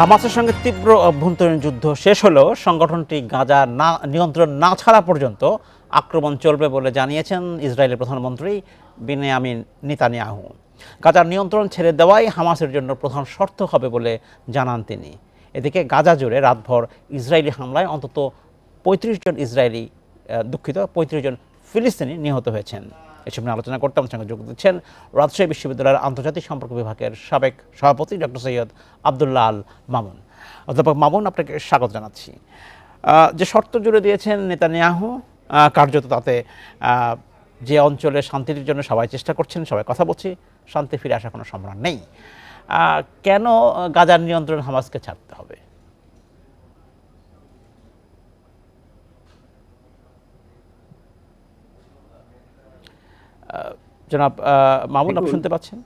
হামাসের সঙ্গে তীব্র অভ্যন্তরীণ যুদ্ধ শেষ হলেও সংগঠনটি গাজা না, নিয়ন্ত্রণ না ছাড়া পর্যন্ত আক্রমণ চলবে বলে জানিয়েছেন ইসরায়েলের প্রধানমন্ত্রী বিনিয়ামিন নেতানিয়াহু। গাজার নিয়ন্ত্রণ ছেড়ে দেওয়াই হামাসের জন্য প্রধান শর্ত হবে বলে জানান তিনি। এদিকে গাজা জুড়ে রাতভর ইসরায়েলি হামলায় অন্তত পঁয়ত্রিশ জন ইসরায়েলি দুঃখিত, পঁয়ত্রিশ জন ফিলিস্তিনি নিহত হয়েছেন। এসব নিয়ে আলোচনা করতে আমার সঙ্গে যোগ দিচ্ছেন রাজশাহী বিশ্ববিদ্যালয়ের আন্তর্জাতিক সম্পর্ক বিভাগের সাবেক সভাপতি ডক্টর সৈয়দ আবদুল্লাহ আল মামুন। অধ্যাপক মামুন, আপনাকে স্বাগত জানাচ্ছি। যে শর্ত জুড়ে দিয়েছেন নেতানিয়াহু কার্যত তাতে যে অঞ্চলে শান্তির জন্য সবাই চেষ্টা করছেন, সবাই কথা বলছি, শান্তি ফিরে আসার কোনো সম্ভাবনা নেই। কেন গাজার নিয়ন্ত্রণ হামাসকে ছাড়তে হবে? জনাব মামুন আপনি শুনতে পাচ্ছেন?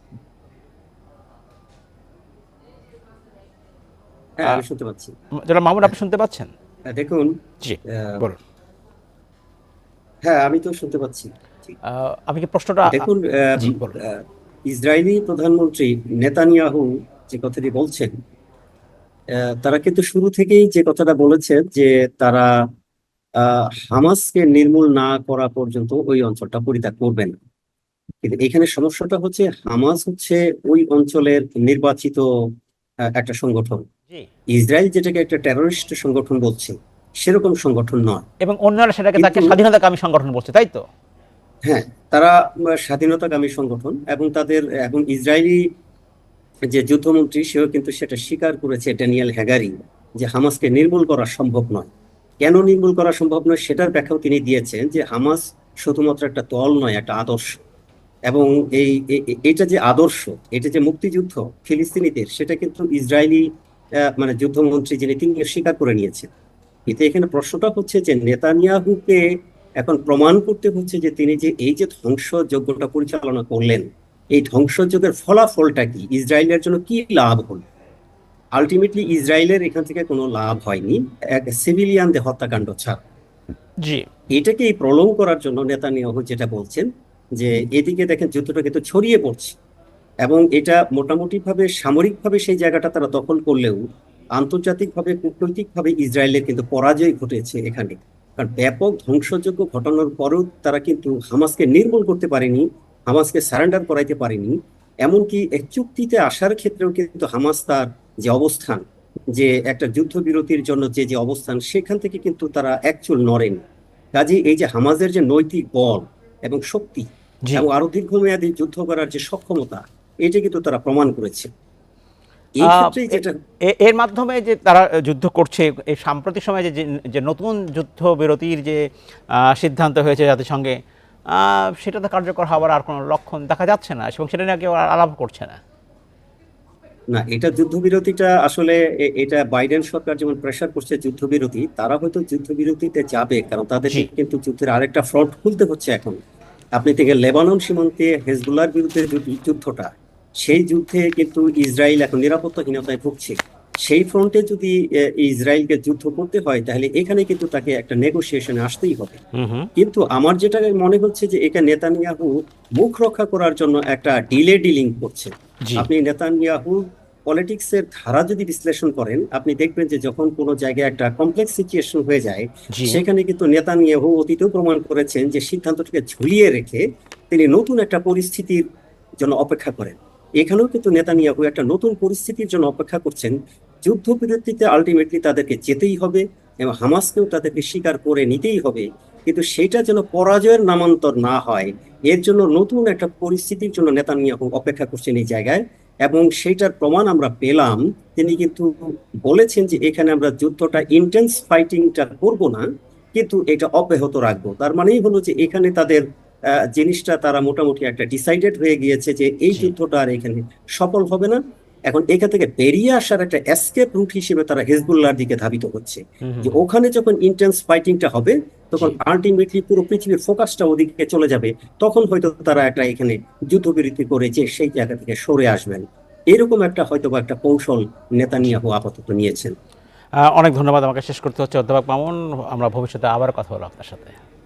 হ্যাঁ আমি শুনতে পাচ্ছি। জনাব মামুন আপনি শুনতে পাচ্ছেন? হ্যাঁ, দেখুন জি বলুন। হ্যাঁ আমি তো শুনতে পাচ্ছি। আমি কি প্রশ্নটা দেখুন ইসরায়েলি প্রধানমন্ত্রী নেতানিয়াহু যে কথাটি বলছেন তারা কিন্তু শুরু থেকেই যে কথাটা বলেছেন যে তারা আহ, হামাসকে নির্মূল না করা পর্যন্ত ওই অঞ্চলটা পরিত্যাগ করবে না। কিন্তু এখানে সমস্যাটা হচ্ছে হামাস হচ্ছে ওই অঞ্চলের নির্বাচিত একটা সংগঠন। ইসরায়েল যেটাকে একটা টেররিস্ট সংগঠন বলছে সেরকম সংগঠন নয়। এবং অন্যরা সেটাকে তাকে স্বাধীনতাকামী সংগঠন বলছে তাই তো? হ্যাঁ তারা স্বাধীনতাকামী সংগঠন এবং তাদের এবং ইসরায়েলি যে যুদ্ধমন্ত্রী সেও কিন্তু সেটা স্বীকার করেছে ড্যানিয়েল হ্যাগারি যে হামাসকে নির্মূল করা সম্ভব নয়। কেন নির্মূল করা সম্ভব নয় সেটার ব্যাখ্যাও তিনি দিয়েছেন যে হামাস শুধুমাত্র একটা দল নয় একটা আদর্শ। এবং এই এটা যে আদর্শ এটা যে মুক্তিযুদ্ধ ফিলিস্তিনিদের সেটা কিন্তু ইসরায়েলি মানে যুদ্ধমন্ত্রী যিনি তিনি স্বীকার করে নিয়েছেন। কিন্তু এখানে প্রশ্নটা হচ্ছে যে নেতানিয়াহুকে এখন প্রমাণ করতে হচ্ছে যে তিনি যে এই যে ধ্বংসযজ্ঞটা পরিচালনা করলেন এই ধ্বংসযজ্ঞের ফলাফলটা কি? ইসরায়েলের জন্য কি লাভ হলো? আলটিমেটলি ইসরায়েলের এখান থেকে কোনো লাভ হয়নি এক সিভিলিয়ানদের হত্যাকাণ্ড ছাড়া। জি। এটাকে প্রলং করার জন্য নেতানিয়াহু যেটা বলছেন যে এদিকে দেখেন যুদ্ধটা কিন্তু ছড়িয়ে পড়ছে এবং এটা মোটামুটিভাবে সামরিকভাবে সেই জায়গাটা তারা দখল করলেও আন্তর্জাতিকভাবে, কূটনৈতিকভাবে ইসরায়েলের কিন্তু পরাজয় ঘটেছে এখানে। কারণ ব্যাপক ধ্বংসযোগ্য ঘটনার পরেও তারা কিন্তু হামাসকে নির্মূল করতে পারেনি, হামাসকে সারেন্ডার করাইতে পারেনি। এমনকি এক চুক্তিতে আসার ক্ষেত্রেও কিন্তু হামাস তার যে অবস্থান, যে একটা যুদ্ধবিরতির জন্য যে যে অবস্থান, সেখান থেকে কিন্তু তারা অ্যাকচুয়াল নড়েন। কাজে এই যে হামাজের যে নৈতিক বল এবং শক্তি এবং আরও দীর্ঘমেয়াদী যুদ্ধ করার যে সক্ষমতা এটা কিন্তু তারা প্রমাণ করেছে। এর মাধ্যমে যে তারা যুদ্ধ করছে এই সাম্প্রতিক সময়ে যে যে নতুন যুদ্ধ বিরতির যে সিদ্ধান্ত হয়েছে জাতিসংঘে আহ, সেটাতে কার্যকর হওয়ার আর কোনো লক্ষণ দেখা যাচ্ছে না এবং সেটা নিয়ে কেউ আলাপ করছে না। না এটা যুদ্ধবিরতিটা আসলে এটা বাইডেন সরকার যেমন প্রেসার করছে যুদ্ধবিরতি তারা হয়তো যুদ্ধবিরতিতে যাবে কারণ তাদের কিন্তু যুদ্ধের আরেকটা ফ্রন্ট খুলতে হচ্ছে এখন। আপনি থেকে লেবানন সীমান্তে হেজবুল্লাহর বিরুদ্ধে যুদ্ধটা সেই যুদ্ধে কিন্তু ইসরায়েল এখন নিরাপত্তাহীনতায় ভুগছে। সেই ফ্রন্টে যদি ইসরায়েলকে যুদ্ধ করতে হয় তাহলে এখানে কিন্তু তাকে একটা নেগোসিয়েশনে আসতেই হবে। কিন্তু আমার যেটা মনে হচ্ছে যে এখানে নেতানিয়াহু মুখ রক্ষা করার জন্য একটা ডিলে ডিলিং করছে। আপনি নেতানিয়াহু পলিটিক্সের ধারা যদি বিশ্লেষণ করেন আপনি দেখবেন যে যখন কোনো জায়গায় একটা কমপ্লেক্স সিচুয়েশন হয়ে যায় সেখানে কিন্তু নেতা নেতানিয়াহু অতীতেও প্রমাণ করেছেন যে সিদ্ধান্তটিকে ঝুলিয়ে রেখে তিনি নতুন একটা পরিস্থিতির জন্য অপেক্ষা করেন। এখানেও কিন্তু নেতানিয়াহু একটা নতুন পরিস্থিতির জন্য অপেক্ষা করছেন। যুদ্ধ যুদ্ধবিরতিতে আলটিমেটলি তাদেরকে যেতেই হবে এবং হামাসকেও তাদেরকে স্বীকার করে নিতেই হবে। কিন্তু সেটা যেন পরাজয়ের নামান্তর না হয় এর জন্য নতুন একটা পরিস্থিতির জন্য নেতানিয়াহু অপেক্ষা করছেন এই জায়গায়। এবং সেইটার প্রমাণ আমরা পেলাম তিনি কিন্তু বলেছেন যে এখানে আমরা যুদ্ধটা ইন্টেন্স ফাইটিংটা করব না কিন্তু এটা অব্যাহত রাখব। তার মানেই হলো যে এখানে তাদের আহ, জিনিসটা তারা মোটামুটি একটা ডিসাইডেড হয়ে গিয়েছে যে এই যুদ্ধটা আর এখানে সফল হবে না। এখন এখান থেকে বেরিয়ে আসার একটা এসকেপ রুট হিসেবে তারা হেজবুল্লাহর দিকে ধাবিত হচ্ছে। যে ওখানে যখন ইন্টেন্স ফাইটিংটা হবে তখন আলটিমেটলি পুরো পৃথিবীর ফোকাসটা ওদিকে চলে যাবে তখন হয়তো তারা একটা এখানে যুদ্ধবিরতি করে যে সেই জায়গা থেকে সরে আসবেন। এরকম একটা হয়তো বা একটা কৌশল নেতা নেতানিয়াহু আপাতত নিয়েছেন। অনেক ধন্যবাদ আমাকে শেষ করতে হচ্ছে অধ্যাপক মামুন। আমরা ভবিষ্যতে আবার কথা বলব আপনার সাথে।